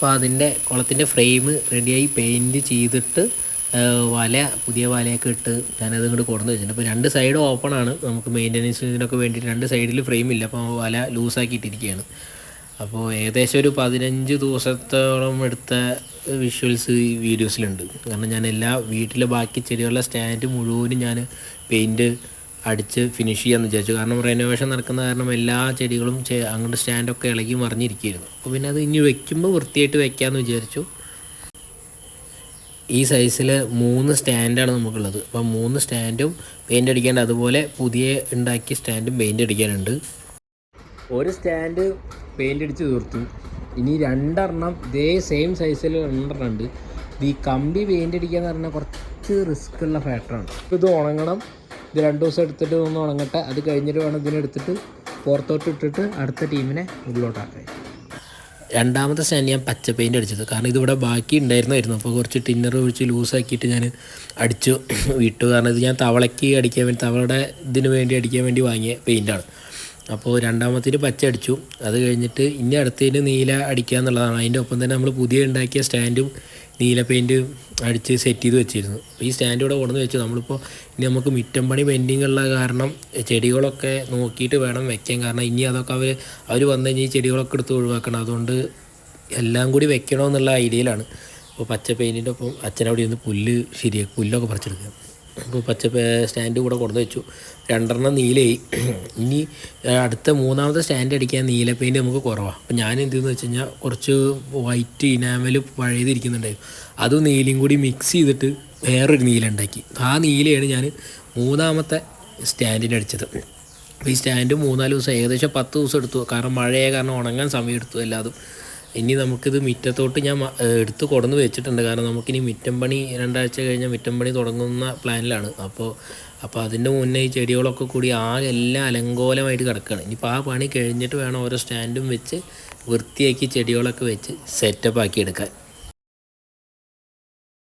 അപ്പോൾ അതിന്റെ കുളത്തിന്റെ ഫ്രെയിം റെഡിയായി പെയിന്റ് ചെയ്തിട്ട് വല പുതിയ വലയൊക്കെ ഇട്ട് ഞാനത് ഇങ്ങോട്ട് കൊടുന്ന് വെച്ചിട്ടുണ്ട്. അപ്പോൾ രണ്ട് സൈഡ് ഓപ്പൺ ആണ്. നമുക്ക് മെയിന്റനൻസിനൊക്കെ വേണ്ടിയിട്ട് രണ്ട് സൈഡിൽ ഫ്രെയിം ഇല്ല. അപ്പോൾ വല ലൂസാക്കിയിട്ടിരിക്കുകയാണ് അപ്പോൾ ഏകദേശം ഒരു പതിനഞ്ച് ദിവസത്തോളം എടുത്ത വിഷ്വൽസ് ഈ വീഡിയോസിലുണ്ട് കാരണം ഞാൻ എല്ലാ വീട്ടിലെ ബാക്കി ചെടികളുടെ സ്റ്റാൻഡ് മുഴുവനും ഞാൻ പെയിന്റ് അടിച്ച് ഫിനിഷ് ചെയ്യാമെന്ന് വിചാരിച്ചു. കാരണം റെനോവേഷൻ നടക്കുന്ന കാരണം എല്ലാ ചെടികളും അങ്ങോട്ട് സ്റ്റാൻഡൊക്കെ ഇളകി മറിഞ്ഞിരിക്കുകയായിരുന്നു. അപ്പോൾ പിന്നെ അത് ഇനി വെക്കുമ്പോൾ വൃത്തിയായിട്ട് വെക്കാമെന്ന് വിചാരിച്ചു. ഈ സൈസിൽ മൂന്ന് സ്റ്റാൻഡാണ് നമുക്കുള്ളത്. അപ്പം മൂന്ന് സ്റ്റാൻഡും പെയിന്റ് അടിക്കാണ്ട് അതുപോലെ പുതിയ ഉണ്ടാക്കിയ സ്റ്റാൻഡും പെയിന്റ് അടിക്കാനുണ്ട്. ഒരു സ്റ്റാൻഡ് പെയിന്റ് അടിച്ച് തീർത്തു. ഇനി രണ്ടെണ്ണം ഇതേ സെയിം സൈസിൽ രണ്ടെണ്ണം ഉണ്ട്. ഈ കമ്പി പെയിന്റ് അടിക്കുക എന്ന് പറഞ്ഞാൽ കുറച്ച് റിസ്ക് ഉള്ള ഫാക്ടറാണ് ഇത് ഉണങ്ങണം. ഇത് രണ്ട് ദിവസം എടുത്തിട്ട് ഒന്ന് ഉണങ്ങട്ടെ. അത് കഴിഞ്ഞിട്ട് വേണം ഇതിനെടുത്തിട്ട് പുറത്തോട്ട് ഇട്ടിട്ട് അടുത്ത ടീമിനെ ഉള്ളിലോട്ടാക്കാൻ. രണ്ടാമത്തെ സ്റ്റാൻഡ് ഞാൻ പച്ച പെയിന്റ് അടിച്ചത്. കാരണം ഇതിവിടെ ബാക്കി ഉണ്ടായിരുന്നായിരുന്നു. അപ്പോൾ കുറച്ച് ടിന്നർ ഒഴിച്ച് ലൂസാക്കിയിട്ട് ഞാൻ അടിച്ചു വിട്ടു കാരണം ഇത് ഞാൻ തവളയ്ക്ക് അടിക്കാൻ വേണ്ടി തവളയുടെ ഇതിന് വേണ്ടി അടിക്കാൻ വേണ്ടി വാങ്ങിയ പെയിന്റാണ് അപ്പോൾ രണ്ടാമത്തേന് പച്ച അടിച്ചു. അത് കഴിഞ്ഞിട്ട് ഇനി അടുത്തതിന് നീല അടിക്കുക എന്നുള്ളതാണ് അതിന്റെ ഒപ്പം തന്നെ നമ്മൾ പുതിയ ഉണ്ടാക്കിയ സ്റ്റാൻഡും നീല പെയിന്റ് അടിച്ച് സെറ്റ് ചെയ്ത് വെച്ചിരുന്നു. അപ്പോൾ ഈ സ്റ്റാൻഡ് ഇവിടെ കൊണ്ടുവന്ന് വെച്ചു. നമ്മളിപ്പോൾ ഇനി നമുക്ക് മിറ്റം പണി പെൻഡിങ് ഉള്ള കാരണം ചെടികളൊക്കെ നോക്കിയിട്ട് വേണം വെക്കാൻ. കാരണം ഇനി അതൊക്കെ അവർ അവർ വന്നു കഴിഞ്ഞാൽ ഈ ചെടികളൊക്കെ എടുത്ത് ഒഴിവാക്കണം. അതുകൊണ്ട് എല്ലാം കൂടി വെക്കണമെന്നുള്ള ഐഡിയയിലാണ് അപ്പോൾ പച്ച പെയിന്റിന്റെ ഒപ്പം അച്ഛനവിടെ ഇരുന്ന് പുല്ല് ശരിയാക്കി പുല്ലൊക്കെ പറിച്ചെടുക്കുക. അപ്പോൾ പച്ച സ്റ്റാൻഡ് കൂടെ കൊണ്ടു വെച്ചു. രണ്ടെണ്ണം നീലയായി. ഇനി അടുത്ത മൂന്നാമത്തെ സ്റ്റാൻഡ് അടിക്കാൻ നീല പെയിന്റ് നമുക്ക് കുറവാണ് അപ്പോൾ ഞാൻ എന്ത് വെച്ച് കഴിഞ്ഞാൽ കുറച്ച് വൈറ്റ് ഇനാമൽ പഴയതിരിക്കുന്നുണ്ടായിരുന്നു അതും നീലയും കൂടി മിക്സ് ചെയ്തിട്ട് വേറൊരു നീല ഉണ്ടാക്കി. ആ നീലയാണ് ഞാൻ മൂന്നാമത്തെ സ്റ്റാൻഡിന് അടിച്ചത്. അപ്പോൾ ഈ സ്റ്റാൻഡ് മൂന്നാൽ ദിവസം ഏകദേശം പത്ത് ദിവസം എടുത്തു. കാരണം മഴയെ കാരണം ഉണങ്ങാൻ സമയം എടുത്തു എല്ലാതും. ഇനി നമുക്കിത് മിറ്റത്തോട്ട് ഞാൻ എടുത്ത് കൊടുന്ന് വെച്ചിട്ടുണ്ട്. കാരണം നമുക്കിനി മിറ്റം പണി രണ്ടാഴ്ച കഴിഞ്ഞാൽ മിറ്റം പണി തുടങ്ങുന്ന പ്ലാനിലാണ്. അപ്പോൾ അപ്പോൾ അതിന്റെ മുന്നേ ഈ ചെടികളൊക്കെ കൂടി ആകെ എല്ലാം അലങ്കോലമായിട്ട് കിടക്കുകയാണ് ഇനിയിപ്പോൾ ആ പണി കഴിഞ്ഞിട്ട് വേണം ഓരോ സ്റ്റാൻഡും വെച്ച് വൃത്തിയാക്കി ചെടികളൊക്കെ വെച്ച് സെറ്റപ്പ് ആക്കി എടുക്കാൻ.